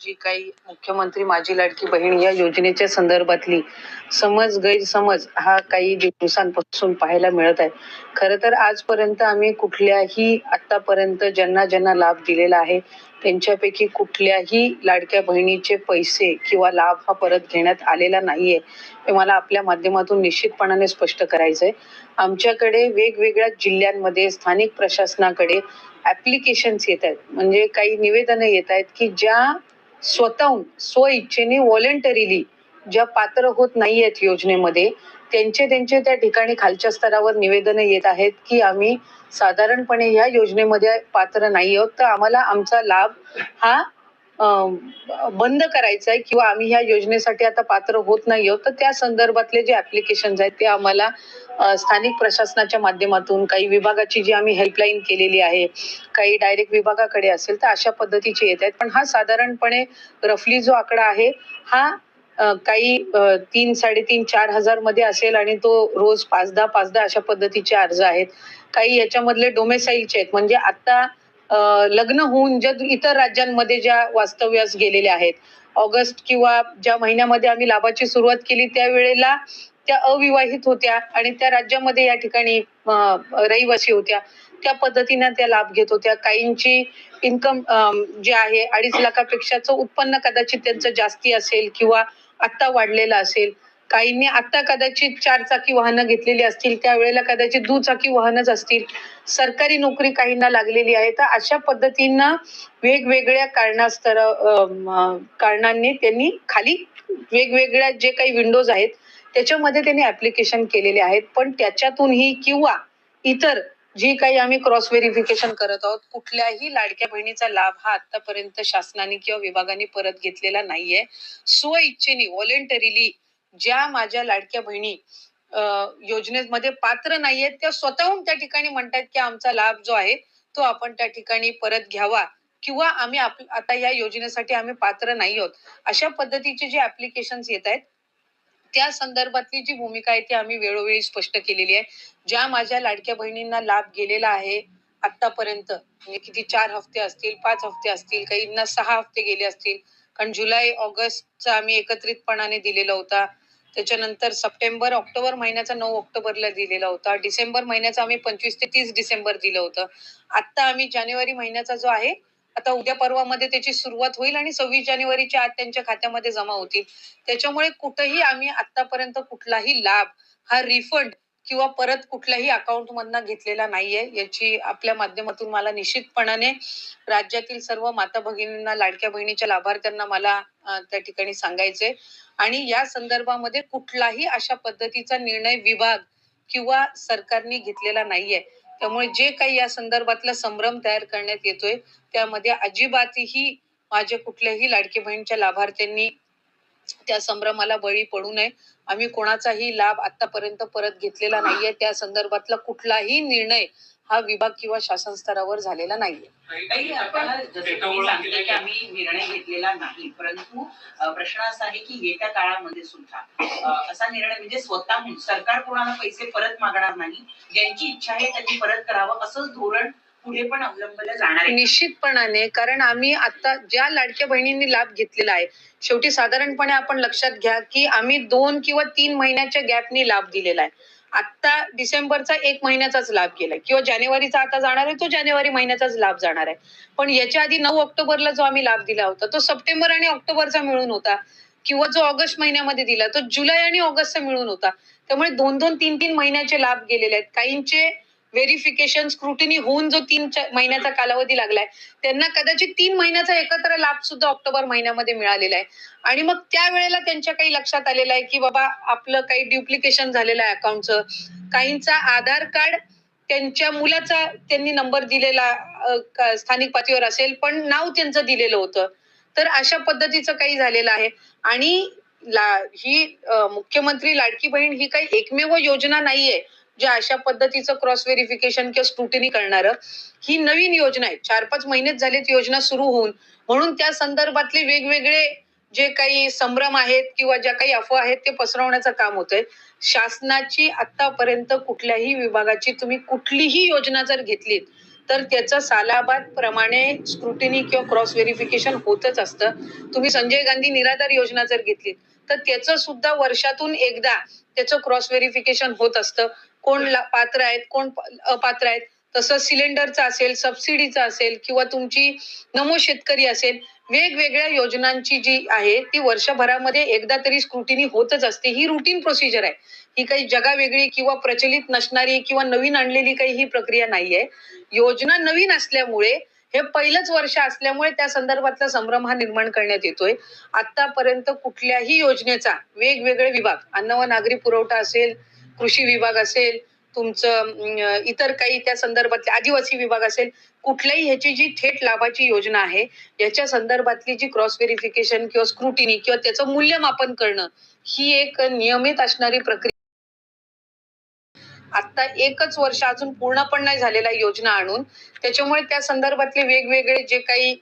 जी काही मुख्यमंत्री माझी लाडकी बहीण या योजनेच्या संदर्भातली समज गैरसमज हा काही दिवसांपासून पाहायला मिळत आहे. खरं तर आजपर्यंत आम्ही कुठल्याही आतापर्यंत ज्यांना ज्यांना लाभ दिलेला आहे त्यांच्यापैकी कुठल्याही लाडक्या बहिणीचे पैसे किंवा लाभ हा परत घेण्यात आलेला नाहीये हे मला आपल्या माध्यमातून निश्चितपणाने स्पष्ट करायचंय. आमच्याकडे वेगवेगळ्या जिल्ह्यांमध्ये स्थानिक प्रशासनाकडे ऍप्लिकेशन्स येत आहेत. म्हणजे काही निवेदनं येत आहेत की ज्या स्वतःहून स्व इच्छेने व्हॉलेंटरीली ज्या पात्र होत नाही आहेत योजनेमध्ये त्यांचे त्यांचे त्या ठिकाणी खालच्या स्तरावर निवेदन येत आहेत की आम्ही साधारणपणे या योजनेमध्ये पात्र नाही आहोत. तर आम्हाला आमचा लाभ हा बंद करायचं आहे किंवा आम्ही ह्या योजनेसाठी आता पात्र होत नाही आहोत तर त्या संदर्भातले जे ऍप्लिकेशन आहेत ते आम्हाला स्थानिक प्रशासनाच्या माध्यमातून काही विभागाची जी आम्ही हेल्पलाईन केलेली आहे काही डायरेक्ट विभागाकडे असेल तर अशा पद्धतीचे येत आहेत. पण हा साधारणपणे रफली जो आकडा आहे हा काही तीन साडेतीन चार हजारमध्ये असेल आणि तो रोज पाच दहा पाच दहा अशा पद्धतीचे अर्ज आहेत. काही याच्यामधले डोमेसाईलचे आहेत म्हणजे आता लग्न होऊन ज्या इतर राज्यांमध्ये ज्या वास्तव्यास गेलेल्या आहेत. ऑगस्ट किंवा ज्या महिन्यामध्ये आम्ही लाभाची सुरुवात केली त्यावेळेला त्या अविवाहित होत्या आणि त्या राज्यामध्ये या ठिकाणी रहिवासी होत्या. त्या पद्धतीने त्या लाभ घेत होत्या. काहींची इन्कम जे आहे अडीच लाखापेक्षाचं उत्पन्न कदाचित त्यांचं जास्ती असेल किंवा आत्ता वाढलेलं असेल. काहींनी आता कदाचित चार चाकी वाहनं घेतलेली असतील त्यावेळेला कदाचित दुचाकी वाहनच असतील. सरकारी नोकरी काहींना लागलेली आहे. तर अशा पद्धतीनं वेगवेगळ्या कारणास्तर कारणांनी त्यांनी खाली वेगवेगळ्या जे काही विंडोज आहेत त्याच्यामध्ये त्यांनी ऍप्लिकेशन केलेले आहेत. पण त्याच्यातूनही किंवा इतर जी काही आम्ही क्रॉस व्हेरिफिकेशन करत आहोत कुठल्याही लाडक्या बहिणीचा लाभ हा आतापर्यंत शासनाने किंवा विभागाने परत घेतलेला नाहीये. स्व इच्छेने व्हॉलेंटरीली ज्या माझ्या लाडक्या बहिणी योजनेमध्ये पात्र नाहीयेत त्या स्वतःहून त्या ठिकाणी म्हणतात की आमचा लाभ जो आहे तो आपण त्या ठिकाणी परत घ्यावा किंवा आम्ही आता या योजनेसाठी आम्ही पात्र नाही आहोत. अशा पद्धतीचे जे ऍप्लिकेशन येत आहेत त्या संदर्भातली जी भूमिका आहे ती आम्ही वेळोवेळी स्पष्ट केलेली आहे. ज्या माझ्या लाडक्या बहिणींना लाभ गेलेला आहे आतापर्यंत म्हणजे किती चार हफ्ते असतील पाच हफ्ते असतील काहींना सहा हफ्ते गेले असतील कारण जुलै ऑगस्टचा आम्ही एकत्रितपणाने दिलेला होता. त्याच्यानंतर सप्टेंबर ऑक्टोबर महिन्याचा नऊ ऑक्टोबरला दिलेला होता. डिसेंबर महिन्याचा आम्ही पंचवीस ते तीस डिसेंबर दिलं होतं. आता आम्ही जानेवारी महिन्याचा जो आहे आता उद्या पर्वामध्ये त्याची सुरुवात होईल आणि सव्वीस जानेवारीच्या आत त्यांच्या खात्यामध्ये जमा होतील. त्याच्यामुळे कुठेही आम्ही आतापर्यंत कुठलाही लाभ हा रिफंड किंवा परत कुठल्याही अकाउंट मधनं घेतलेला नाहीये. याची आपल्या माध्यमातून मला निश्चितपणाने राज्यातील सर्व माता भगिनींना लाडक्या बहिणीच्या लाभार्थ्यांना मला त्या ठिकाणी सांगायचे आणि या संदर्भामध्ये कुठलाही अशा पद्धतीचा निर्णय विभाग किंवा सरकारने घेतलेला नाहीये. त्यामुळे जे काही या संदर्भातला संभ्रम तयार करण्यात येतोय त्यामध्ये अजिबातही माझ्या कुठल्याही लाडकी बहिणीच्या लाभार्थ्यांनी त्या संभ्रमाला बळी पडू नये. आम्ही कोणाचाही लाभ आतापर्यंत परत घेतलेला नाहीये. त्या संदर्भातला कुठलाही निर्णय हा विभाग किंवा शासन स्तरावर झालेला नाहीये. की आम्ही निर्णय घेतलेला नाही परंतु प्रश्न असा आहे की येत्या काळामध्ये सुद्धा असा निर्णय म्हणजे स्वतःहून सरकार कोणाला पैसे परत मागणार नाही ज्यांची इच्छा आहे त्यांनी परत करावं असंच धोरण पुढे पण अवलंबलं जाणार आहे. निश्चितपणाने कारण आम्ही आता ज्या लाडक्या बहिणींनी लाभ घेतलेला आहे शेवटी साधारणपणे आपण लक्षात घ्या की आम्ही दोन किंवा तीन महिन्याच्या गॅपनी लाभ दिलेला आहे. आता डिसेंबरचा एक महिन्याचाच लाभ केलाय किंवा जानेवारीचा आता जाणार आहे तो जानेवारी महिन्याचाच लाभ जाणार आहे. पण याच्या आधी नऊ ऑक्टोबरला जो आम्ही लाभ दिला होता तो सप्टेंबर आणि ऑक्टोबरचा मिळून होता किंवा जो ऑगस्ट महिन्यामध्ये दिला तो जुलै आणि ऑगस्टचा मिळून होता. त्यामुळे दोन दोन तीन तीन महिन्याचे लाभ गेलेले आहेत. काहींचे व्हेरिफिकेशन स्क्रुटिनी होऊन जो तीन महिन्याचा कालावधी लागलाय त्यांना कदाचित तीन महिन्याचा एकत्र लाभ सुद्धा ऑक्टोबर महिन्यामध्ये मिळालेला आहे. आणि मग त्यावेळेला त्यांच्या काही लक्षात आलेलं आहे की बाबा आपलं काही ड्युप्लिकेशन झालेलं आहे अकाउंटचं. काहींचा आधार कार्ड त्यांच्या मुलाचा त्यांनी नंबर दिलेला स्थानिक पातळीवर असेल पण नाव त्यांचं दिलेलं होतं. तर अशा पद्धतीचं काही झालेलं आहे. आणि ला ही मुख्यमंत्री लाडकी बहीण ही काही एकमेव योजना नाहीये. जे अशा पद्धतीचं क्रॉस व्हेरिफिकेशन किंवा स्क्रुटिनी करणार ही नवीन योजना आहे. चार पाच महिनेच झालेत योजना सुरू होऊन. म्हणून त्या संदर्भातले वेगवेगळे जे काही संभ्रम आहेत किंवा ज्या काही अफवा आहेत ते पसरवण्याचं काम होतंय. शासनाची आतापर्यंत कुठल्याही विभागाची तुम्ही कुठलीही योजना जर घेतलीत तर त्याचं सालाबाद प्रमाणे स्क्रुटिनी किंवा क्रॉस व्हेरिफिकेशन होतच असतं. तुम्ही संजय गांधी निराधार योजना जर घेतली तर त्याचं सुद्धा वर्षातून एकदा त्याचं क्रॉस व्हेरिफिकेशन होत असतं. कोण पात्र आहेत कोण अपात्र आहेत. तसं सिलेंडरचा असेल सबसिडीचा असेल किंवा तुमची नमो शेतकरी असेल वेगवेगळ्या योजनांची जी आहे ती वर्षभरामध्ये एकदा तरी स्क्रुटिनी होतच असते. ही रुटीन प्रोसिजर आहे. ही काही जगावेगळी किंवा प्रचलित नसणारी किंवा नवीन आणलेली काही ही प्रक्रिया नाहीये. योजना नवीन असल्यामुळे हे पहिलंच वर्ष असल्यामुळे त्या संदर्भातला संभ्रम हा निर्माण करण्यात येतोय. आतापर्यंत कुठल्याही योजनेचा वेगवेगळे विभाग अन्न व नागरी पुरवठा असेल कृषी विभाग असेल तुमचं इतर काही त्या संदर्भातले आदिवासी विभाग असेल कुठल्याही ह्याची जी थेट लाभाची योजना आहे याच्या संदर्भातली जी क्रॉस व्हेरिफिकेशन किंवा स्क्रुटिनी किंवा त्याचं मूल्यमापन करणं ही एक नियमित असणारी प्रक्रिया. आता एकच वर्ष अजून पूर्ण पण नाही झालेला योजना आणून त्याच्यामुळे त्या संदर्भातले वेगवेगळे जे काही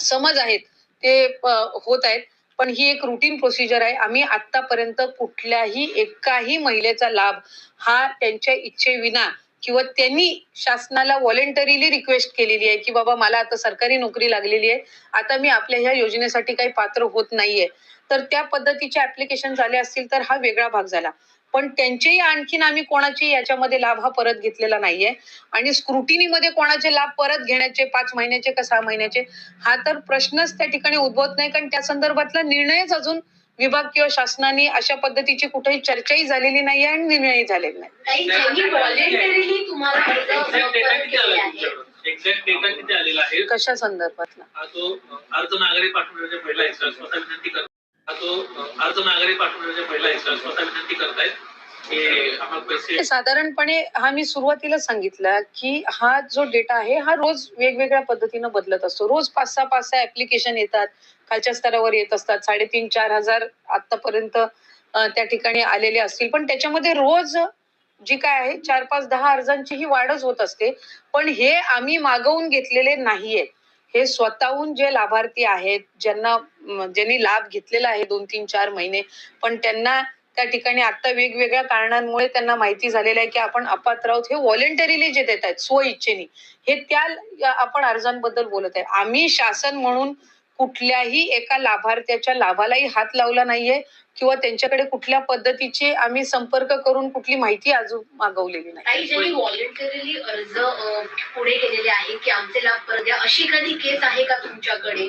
समज आहेत ते होत आहेत. पण ही एक रुटीन प्रोसिजर आहे. आम्ही आतापर्यंत कुठल्याही एकाही महिलेचा लाभ हा त्यांच्या इच्छेविना किंवा त्यांनी शासनाला व्हॉलेंटरीली रिक्वेस्ट केलेली आहे की बाबा मला आता सरकारी नोकरी लागलेली आहे. आता मी आपल्या ह्या योजनेसाठी काही पात्र होत नाहीये. तर त्या पद्धतीचे ऍप्लिकेशन झाले असतील तर हा वेगळा भाग झाला. पण त्यांचेही आणखीन आम्ही कोणाची याच्यामध्ये लाभ हा परत घेतलेला नाहीये. आणि स्क्रुटिनीमध्ये कोणाचे लाभ परत घेण्याचे पाच महिन्याचे का सहा महिन्याचे हा तर प्रश्नच त्या ठिकाणी उद्भवत नाही. कारण त्या संदर्भातला निर्णयच अजून विभाग किंवा शासनाने अशा पद्धतीची कुठेही चर्चाही झालेली नाही आणि निर्णयही झालेला नाही कशा संदर्भातला? हा अर्ज नागरिक पाठवण्याच्या पहिला हिस्सा स्वतः विनंती करत. हा तो अ, अर्ज नागरिक पाठवण्याच्या पहिला हिस्सा स्वतः विनंती करतायत. साधारणपणे हा मी सुरुवातीला सांगितलं की हा जो डेटा आहे हा रोज वेगवेगळ्या पद्धतीनं बदलत असतो. रोज पाच सहा पाच सहा ऍप्लिकेशन येतात. खालच्या स्तरावर येत असतात. साडेतीन चार हजार आतापर्यंत त्या ठिकाणी आलेले असतील. पण त्याच्यामध्ये रोज जी काय आहे चार पाच दहा अर्जांची ही वाढच होत असते. पण हे आम्ही मागवून घेतलेले नाहीये. हे स्वतःहून जे लाभार्थी आहेत ज्यांना ज्यांनी लाभ घेतलेला आहे दोन तीन चार महिने पण त्यांना त्या ठिकाणी आता वेगवेगळ्या कारणांमुळे त्यांना माहिती झालेलं आहे की आपण अपात्र आहोत. हे व्हॉलेंटरीली जे देत आहेत स्व इच्छेने हे त्या आपण अर्जांबद्दल बोलत आहे. आम्ही शासन म्हणून कुठल्याही एका लाभार्थ्याच्या लाभालाही हात लावला नाहीये किंवा त्यांच्याकडे कुठल्या पद्धतीचे आम्ही संपर्क करून कुठली माहिती अजून मागवलेली नाही. काही ज्यांनी व्हॉलेंटरीली अर्ज पुढे केलेले आहे की आमचे लाभ परत द्या. अशी कधी केस आहे का तुमच्याकडे?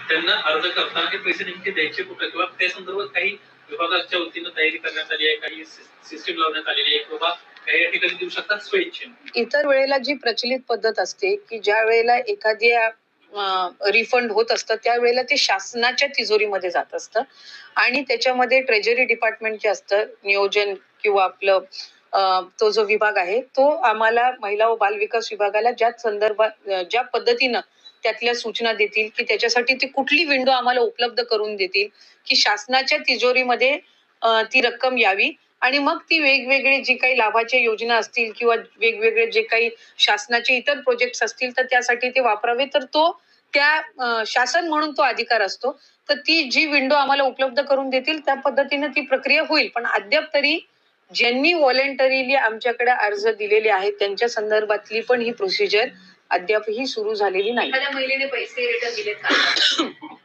त्यांना अर्ज करताना हे पैसे नेमके द्यायचे कुठे? किंवा त्या संदर्भात काही विभागाच्या वतीनं तयारी करण्यात आली आहे काही सिस्टीम लावण्यात आलेली आहे किंवा इतर वेळेला जी प्रचलित पद्धत असते की ज्या वेळेला एखाद्या रिफंड होत असतं त्यावेळेला ते शासनाच्या तिजोरीमध्ये जात असतं. आणि त्याच्यामध्ये ट्रेजरी डिपार्टमेंट जे असतं नियोजन किंवा आपलं तो जो विभाग आहे तो आम्हाला महिला व बाल विकास विभागाला ज्या संदर्भात ज्या पद्धतीनं त्यातल्या सूचना देतील की त्याच्यासाठी ती कुठली विंडो आम्हाला उपलब्ध करून देतील की शासनाच्या तिजोरीमध्ये ती रक्कम यावी. आणि मग ती वेगवेगळे जी काही लाभाच्या योजना असतील किंवा वेगवेगळे जे काही शासनाचे इतर प्रोजेक्ट असतील तर त्यासाठी ते वापरावे. तर तो त्या शासन म्हणून तो अधिकार असतो. तर ती जी विंडो आम्हाला उपलब्ध करून देतील त्या पद्धतीने ती प्रक्रिया होईल. पण अद्याप तरी ज्यांनी व्हॉलेंटरीली आमच्याकडे अर्ज दिलेले आहेत त्यांच्या संदर्भातली पण ही प्रोसिजर अद्यापही सुरू झालेली नाही. महिलेने पैसे रिटर्न दिलेत का?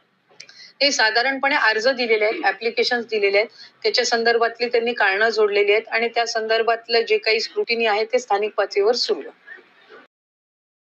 ते साधारणपणे अर्ज दिलेले आहेत ऍप्लिकेशन दिलेले आहेत. त्याच्या संदर्भातली त्यांनी कारणं जोडलेली आहेत आणि त्या संदर्भातलं जे काही स्क्रुटिनी आहे ते स्थानिक पातळीवर सुरू आहे.